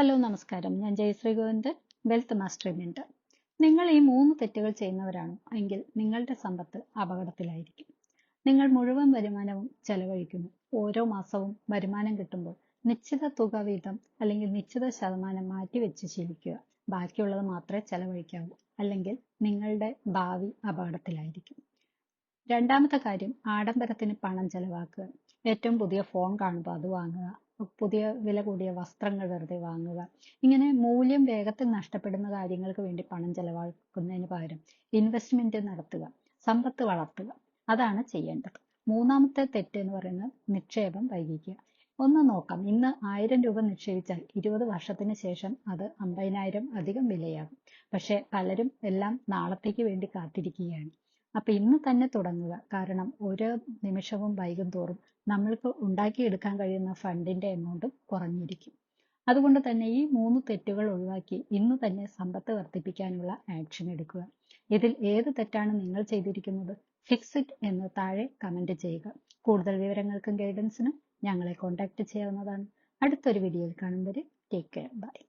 Hello നമസ്കാരം. ഞാൻ Jayasree Govindan wealth master mentor നിങ്ങൾ ഈ മൂന്ന് തെറ്റുകൾ ചെയ്യുന്നവരാണ് എങ്കിൽ നിങ്ങളുടെ സമ്പത്ത് അപകടത്തിലായിരിക്കും. നിങ്ങൾ മുഴുവൻ വരുമാനവും ചെലവഴിക്കുന്നു. ഓരോ മാസവും വരുമാനം കിട്ടുമ്പോൾ നിശ്ചിത തുക വീതം അല്ലെങ്കിൽ നിശ്ചിത ശതമാനം മാറ്റിവെച്ച് ശീലിക്കുക ബാക്കിയുള്ളത് മാത്രമേ ചെലവഴിക്കാവൂ. അല്ലെങ്കിൽ നിങ്ങളുടെ ഭാവി അപകടത്തിലായിരിക്കും. രണ്ടാമത്തെ കാര്യം ആഡംബരത്തിന് പണം ചെലവാക്കുക. ഏറ്റവും പുതിയ ഫോൺ കാണുമ്പോൾ അത് വാങ്ങുക. പുതിയ വില കൂടിയ വസ്ത്രങ്ങൾ വെറുതെ വാങ്ങുക. ഇങ്ങനെ മൂല്യം വേഗത്തിൽ നഷ്ടപ്പെടുന്ന കാര്യങ്ങൾക്ക് വേണ്ടി പണം ചെലവാക്കുന്നതിന് പകരം ഇൻവെസ്റ്റ്മെന്റ് നടത്തുക സമ്പത്ത് വളർത്തുക. അതാണ് ചെയ്യേണ്ടത്. മൂന്നാമത്തെ തെറ്റ് എന്ന് പറയുന്നത് നിക്ഷേപം വൈകിക്കുക. ഒന്ന് നോക്കാം. ഇന്ന് ആയിരം രൂപ നിക്ഷേപിച്ചാൽ ഇരുപത് വർഷത്തിന് ശേഷം അത് അമ്പതിനായിരം അധികം വിലയാകും. പക്ഷെ പലരും എല്ലാം നാളത്തേക്ക് വേണ്ടി കാത്തിരിക്കുകയാണ്. അപ്പൊ ഇന്ന് തന്നെ തുടങ്ങുക. കാരണം ഓരോ നിമിഷവും വൈകും തോറും നമ്മൾക്ക് ഉണ്ടാക്കിയെടുക്കാൻ കഴിയുന്ന ഫണ്ടിന്റെ എമൗണ്ടും കുറഞ്ഞിരിക്കും. അതുകൊണ്ട് തന്നെ ഈ മൂന്ന് തെറ്റുകൾ ഒഴിവാക്കി ഇന്ന് തന്നെ സമ്പത്ത് വർദ്ധിപ്പിക്കാനുള്ള ആക്ഷൻ എടുക്കുക. ഇതിൽ ഏത് തെറ്റാണ് നിങ്ങൾ ചെയ്തിരിക്കുന്നത്? ഫിക്സ് ഇറ്റ് എന്ന് താഴെ കമന്റ് ചെയ്യുക. കൂടുതൽ വിവരങ്ങൾക്കും ഗൈഡൻസിനും ഞങ്ങളെ കോൺടാക്ട് ചെയ്യാവുന്നതാണ്. അടുത്തൊരു വീഡിയോയിൽ കാണും വരെ ടേക്ക് കെയർ ബൈ